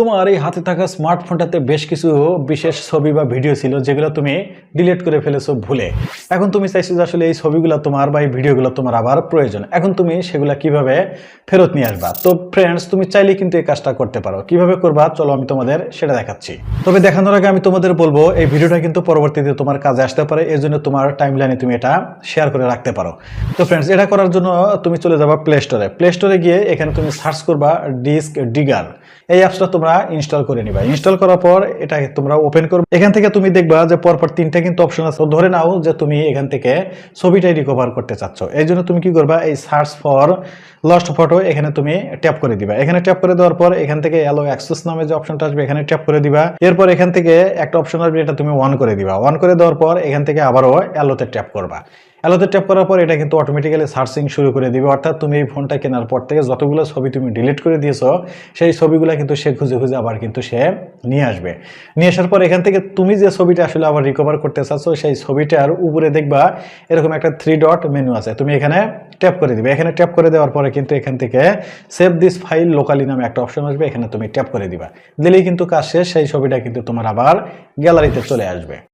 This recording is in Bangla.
তোমার এই হাতে থাকা স্মার্টফোনটাতে বেশ কিছু বিশেষ ছবি বা ভিডিও ছিল যেগুলো তুমি ডিলিট করে ফেলেছো ভুলে। এখন তুমি চাইছো যে আসলে এই ছবিগুলো তোমার বা এই ভিডিওগুলো তোমার আবার প্রয়োজন। এখন তুমি সেগুলো কীভাবে ফেরত নিয়ে আসবা? তো ফ্রেন্ডস তুমি চাইলে কিন্তু এই কাজটা করতে পারো। কীভাবে করবা? চলো আমি তোমাদের সেটা দেখাচ্ছি। তবে দেখানোর আগে আমি তোমাদের বলব, এই ভিডিওটা কিন্তু পরবর্তীতে তোমার কাজে আসতে পারে এর জন্য তোমার টাইম লাইনে তুমি এটা শেয়ার করে রাখতে পারো। তো ফ্রেন্ডস এটা করার জন্য তুমি চলে যাবা প্লে স্টোরে প্লে স্টোরে গিয়ে এখানে তুমি সার্চ করবা ডিস্ক ডিগার এই অ্যাপসটা তোমরা ইনস্টল করে নিবা। ইনস্টল করার পর এটা তোমরা ওপেন করবে। এখান থেকে তুমি দেখবা যে পরপর তিনটা কিন্তু অপশন আছে। ধরে নাও যে তুমি এখান থেকে ছবিটাই রিকভার করতে চাচ্ছ। এই জন্য তুমি কি করবা? এই সার্চ ফর লস্ট ফটো এখানে তুমি ট্যাপ করে দিবা। এখানে ট্যাপ করে দেওয়ার পর এখান থেকে অ্যালো অ্যাক্সেস নামে যে অপশনটা আসবে, এখানে ট্যাপ করে দিবা। এরপর এখান থেকে একটা অপশন আসবে, এটা তুমি অন করে দিবা। অন করে দেওয়ার পর এখান থেকে আবারও অ্যালোতে ট্যাপ করবা। অ্যালোতে ট্যাপ করার পর এটা কিন্তু অটোমেটিক্যালি সার্চিং শুরু করে দিবে। অর্থাৎ তুমি এই ফোনটা কেনার পর থেকে যতগুলো ছবি তুমি ডিলিট করে দিয়েছ, সেই ছবিগুলো কিন্তু সে খুঁজে খুঁজে আবার কিন্তু সে নিয়ে আসবে। নিয়ে আসার পর এখান থেকে তুমি যে ছবিটা আসলে আবার রিকভার করতে চাচ্ছ, সেই ছবিটার উপরে দেখবা এরকম একটা থ্রি ডট মেনু আছে। তুমি এখানে ট্যাপ করে দিবে। এখানে ট্যাপ করে দেওয়ার পরে কিন্তু এখান থেকে সেভ দিস ফাইল লোকালি নামে একটা অপশন আসবে। এখানে তুমি ট্যাপ করে দিবা। দিলেই কিন্তু কাজ শেষ। সেই ছবিটা কিন্তু তোমার আবার গ্যালারিতে চলে আসবে।